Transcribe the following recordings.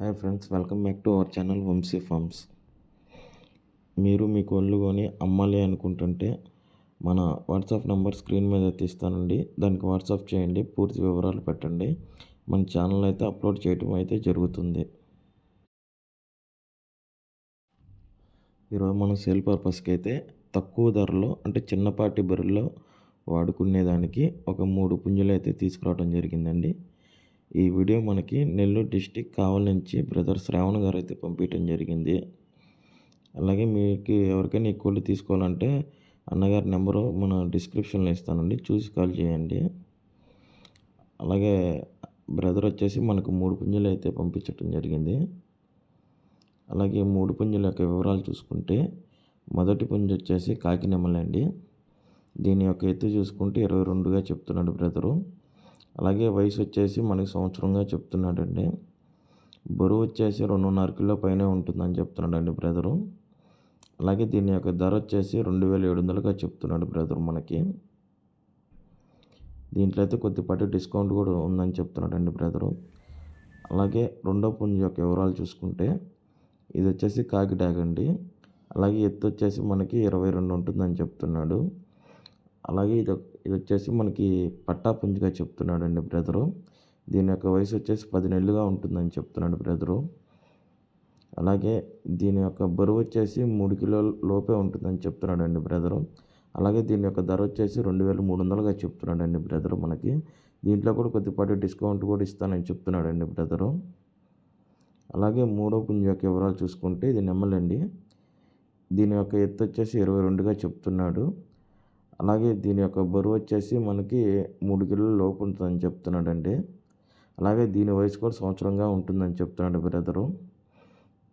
Hi friends welcome back to our channel Vamshi Farms మీరు మీ కోళ్ళు కొని అమ్మాలి అనుకుంటుంటే మన వాట్సాప్ నెంబర్ స్క్రీన్ మీద తీస్తానండి. దానికి వాట్సాప్ చేయండి పూర్తి వివరాలు పెట్టండి. మన ఛానల్ అయితే అప్లోడ్ చేయటం అయితే జరుగుతుంది. ఈరోజు మనం సేల్ పర్పస్కి అయితే తక్కువ ధరలో అంటే చిన్నపాటి బరుల్లో వాడుకునేదానికి ఒక మూడు పుంజులు అయితే తీసుకురావడం జరిగిందండి. ఈ వీడియో మనకి నెల్లూరు డిస్టిక్ కావలి నుంచి బ్రదర్ శ్రావణ్ గారు అయితే పంపించడం జరిగింది. అలాగే మీకు ఎవరికైనా ఈ కోళ్ళు తీసుకోవాలంటే అన్నగారి నెంబరు మన డిస్క్రిప్షన్లో ఇస్తానండి. చూసి కాల్ చేయండి. అలాగే బ్రదర్ వచ్చేసి మనకు మూడు పుంజులు అయితే పంపించడం జరిగింది. అలాగే మూడు పుంజుల యొక్క వివరాలు చూసుకుంటే మొదటి పుంజు వచ్చేసి కాకినెమ్మలండి దీని యొక్క ఎత్తు చూసుకుంటే ఇరవై రెండుగా చెప్తున్నాడు బ్రదరు. అలాగే వయసు వచ్చేసి మనకి సంవత్సరంగా చెప్తున్నాడండి. బరువు వచ్చేసి రెండున్నర కిలో పైనే ఉంటుందని చెప్తున్నాడండి బ్రదరు. అలాగే దీని యొక్క ధర వచ్చేసి రెండు వేల ఏడు వందలుగా చెప్తున్నాడు బ్రదర్ మనకి. దీంట్లో అయితే కొద్దిపాటి డిస్కౌంట్ కూడా ఉందని చెప్తున్నాడండి బ్రదరు. అలాగే రెండో పుంజు యొక్క వివరాలు చూసుకుంటే ఇది వచ్చేసి కాకి అండి అలాగే ఎత్తు వచ్చేసి మనకి ఇరవై రెండు ఉంటుందని చెప్తున్నాడు. అలాగే ఇది ఇది వచ్చేసి మనకి పట్టా పుంజుగా చెప్తున్నాడు అండి బ్రదరు. దీని యొక్క వయసు వచ్చేసి పది నెలలుగా ఉంటుందని చెప్తున్నాడు బ్రదరు. అలాగే దీని యొక్క బరువు వచ్చేసి మూడు కిలోల లోపే ఉంటుందని చెప్తున్నాడు అండి బ్రదరు. అలాగే దీని యొక్క ధర వచ్చేసి రెండు వేల మూడు వందలుగా చెప్తున్నాడు అండి బ్రదరు మనకి. దీంట్లో కూడా కొద్దిపాటి డిస్కౌంట్ కూడా ఇస్తానని చెప్తున్నాడు అండి బ్రదరు. అలాగే మూడో పుంజు యొక్క వివరాలు చూసుకుంటే ఇది నెమ్మలండి దీని యొక్క ఎత్తు వచ్చేసి ఇరవై రెండుగా చెప్తున్నాడు. అలాగే దీని యొక్క బరువు వచ్చేసి మనకి మూడు కిలోల లోపు ఉంటుందని చెప్తున్నాడండి. అలాగే దీని వయసు కూడా సంవత్సరంగా ఉంటుందని చెప్తున్నాడు బ్రదరు.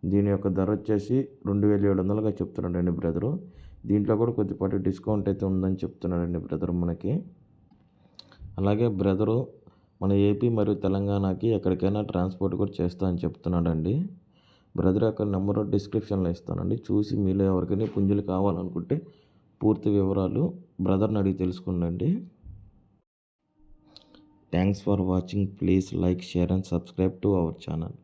దీని యొక్క ధర వచ్చేసి రెండు వేల ఏడు వందలుగా చెప్తున్నాడండి బ్రదరు. దీంట్లో కూడా కొద్దిపాటి డిస్కౌంట్ అయితే ఉందని చెప్తున్నాడండి బ్రదర్ మనకి. అలాగే బ్రదరు మన ఏపీ మరియు తెలంగాణకి ఎక్కడికైనా ట్రాన్స్పోర్ట్ కూడా చేస్తా అని చెప్తున్నాడండి. బ్రదర్ యొక్క నెంబర్ డిస్క్రిప్షన్లో ఇస్తానండి. చూసి మీలో ఎవరికైనా పుంజులు కావాలనుకుంటే పూర్తి వివరాలు బ్రదర్ని అడిగి తెలుసుకుండండి thanks for watching please like share and subscribe to our channel